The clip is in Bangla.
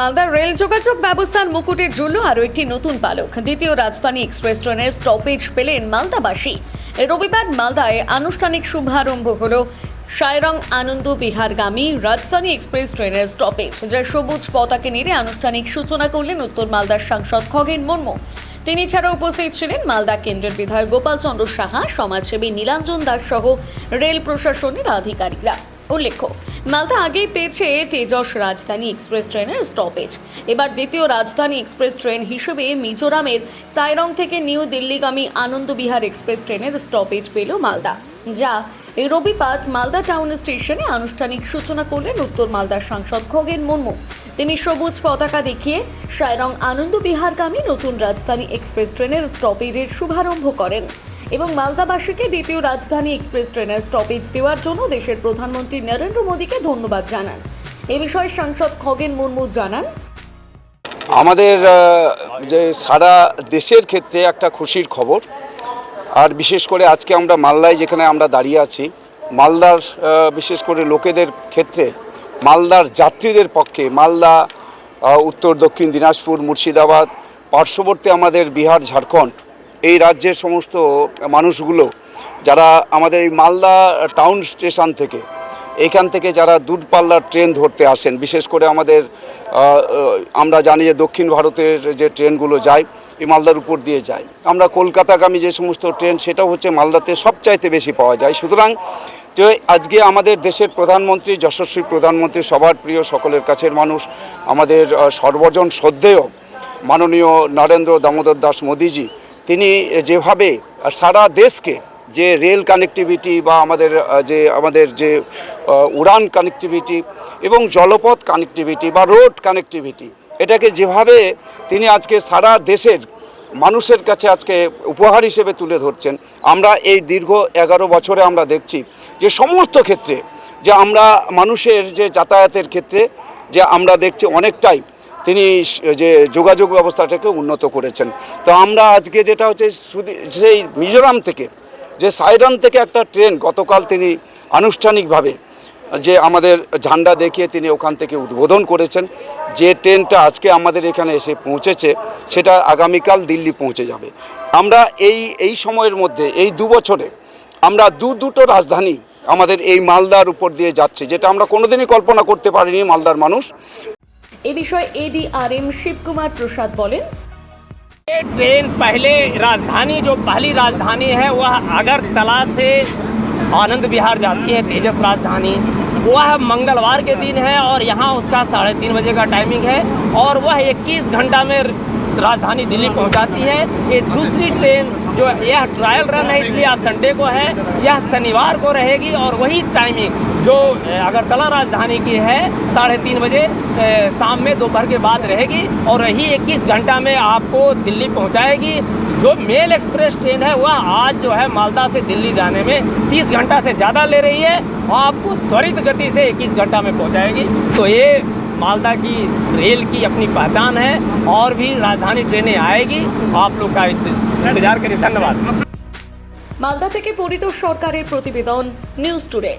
মালদার রেল যোগাযোগ ব্যবস্থার মুকুটের জন্য আরও একটি নতুন পালক। দ্বিতীয় রাজধানী এক্সপ্রেস ট্রেনের স্টপেজ পেলেন মালদাবাসী। রবিবার মালদায় আনুষ্ঠানিক শুভারম্ভ হল সায়রং আনন্দ বিহারগামী রাজধানী এক্সপ্রেস ট্রেনের স্টপেজ যার সবুজ পতাকে নেড়ে আনুষ্ঠানিক সূচনা করলেন উত্তর মালদার সাংসদ খগেন মুর্মু। তিনি ছাড়া উপস্থিত ছিলেন মালদা কেন্দ্রের বিধায়ক গোপাল চন্দ্র সাহা, সমাজসেবী নীলাঞ্জন দাস সহ রেল প্রশাসনের আধিকারিকরা। উল্লেখ্য, মালদা আগেই পেয়েছে তেজস রাজধানী এক্সপ্রেস ট্রেনের স্টপেজ এবার দ্বিতীয় রাজধানী এক্সপ্রেস ট্রেন হিসেবে মিজোরামের সাইরং থেকে নিউ দিল্লিগামী আনন্দবিহার এক্সপ্রেস ট্রেনের স্টপেজ পেল মালদা, যা রবিবার মালদা টাউন স্টেশনে আনুষ্ঠানিক সূচনা করলেন উত্তর মালদার সাংসদ খগেন মুর্মু। তিনি সবুজ পতাকা দেখিয়ে সাইরং আনন্দবিহারগামী নতুন রাজধানী এক্সপ্রেস ট্রেনের স্টপেজের শুভারম্ভ করেন। এবং মালদাবাসীকে দ্বিতীয় রাজধানী এক্সপ্রেস ট্রেনের স্টপেজ দেওয়ার জন্য দেশের প্রধানমন্ত্রী নরেন্দ্র মোদীকে ধন্যবাদ জানান। এ বিষয়ে সাংসদ খগেন মুর্মু জানান। আমাদের যে সারা দেশের ক্ষেত্রে একটা খুশির খবর। আর বিশেষ করে আজকে আমরা মালদায় যেখানে আমরা দাঁড়িয়ে আছি, মালদার বিশেষ করে লোকেদের ক্ষেত্রে, মালদার যাত্রীদের পক্ষে, মালদা উত্তর দক্ষিণ দিনাজপুর, মুর্শিদাবাদ, পার্শ্ববর্তী আমাদের বিহার, ঝাড়খণ্ড এই রাজ্যের সমস্ত মানুষগুলো যারা আমাদের এই মালদা টাউন স্টেশন থেকে এইখান থেকে যারা দূরপাল্লার ট্রেন ধরতে আসেন, বিশেষ করে আমাদের আমরা জানি যে দক্ষিণ ভারতের যে ট্রেনগুলো যায়, এই মালদার উপর দিয়ে যায়। আমরা কলকাতাগামী যে সমস্ত ট্রেন, সেটাও হচ্ছে মালদাতে সবচাইতে বেশি পাওয়া যায়। সুতরাং, তো আজকে আমাদের দেশের প্রধানমন্ত্রী, যশস্বী প্রধানমন্ত্রী, সবার প্রিয়, সকলের কাছের মানুষ, আমাদের সর্বজন শ্রদ্ধেয় মাননীয় নরেন্দ্র দামোদর দাস মোদিজি তিনি যেভাবে সারা দেশকে যে রেল কানেক্টিভিটি বা আমাদের যে আমাদের যে উড়ান কানেক্টিভিটি এবং জলপথ কানেক্টিভিটি বা রোড কানেক্টিভিটি এটাকে যেভাবে তিনি আজকে সারা দেশের মানুষের কাছে আজকে উপহার হিসেবে তুলে ধরছেন, আমরা এই দীর্ঘ এগারো বছরে আমরা দেখছি যে সমস্ত ক্ষেত্রে যে আমরা মানুষের যে যাতায়াতের ক্ষেত্রে যে আমরা দেখছি অনেকটাই তিনি যে যোগাযোগ ব্যবস্থাটাকে উন্নত করেছেন। তো আমরা আজকে যেটা হচ্ছে সেই মিজোরাম থেকে, যে সাইরান থেকে একটা ট্রেন গতকাল তিনি আনুষ্ঠানিকভাবে, যে আমাদের ঝান্ডা দেখিয়ে তিনি ওখান থেকে উদ্বোধন করেছেন। যে ট্রেনটা আজকে আমাদের এখানে এসে পৌঁছেছে, সেটা আগামীকাল দিল্লি পৌঁছে যাবে। আমরা এই এই সময়ের মধ্যে, এই দু বছরে, আমরা দু দুটো রাজধানী আমাদের এই মালদার উপর দিয়ে যাচ্ছে, যেটা আমরা কোনোদিনই কল্পনা করতে পারিনি মালদার মানুষ। এ বিষয়ে এডিআরএম শিবকুমার প্রসাদ বলেন ये ट्रेन पहले राजधानी जो पहली राजधानी है वह अगरतला से आनंद विहार जाती है तेजस राजधानी वह मंगलवार के दिन है और यहाँ उसका साढ़े तीन बजे का टाइमिंग है और वह 21 घंटा में राजधानी दिल्ली पहुँचाती है। ये दूसरी ट्रेन जो यह ट्रायल रन है, इसलिए आज संडे को है। यह शनिवार को रहेगी और वही टाइमिंग जो अगरतला राजधानी की है, साढ़े तीन बजे शाम में, दोपहर के बाद रहेगी और यही 21 घंटा में आपको दिल्ली पहुंचाएगी। जो मेल एक्सप्रेस ट्रेन है, वह आज जो है मालदा से दिल्ली जाने में 30 घंटा से ज़्यादा ले रही है। आपको त्वरित गति से 21 घंटा में पहुंचाएगी। तो ये मालदा की रेल की अपनी पहचान है और भी राजधानी ट्रेनें आएगी आप लोग का इंतजार करिए धन्यवाद মালদা থেকে পরিতোষ সরকারের প্রতিবেদন নিউজ টুডে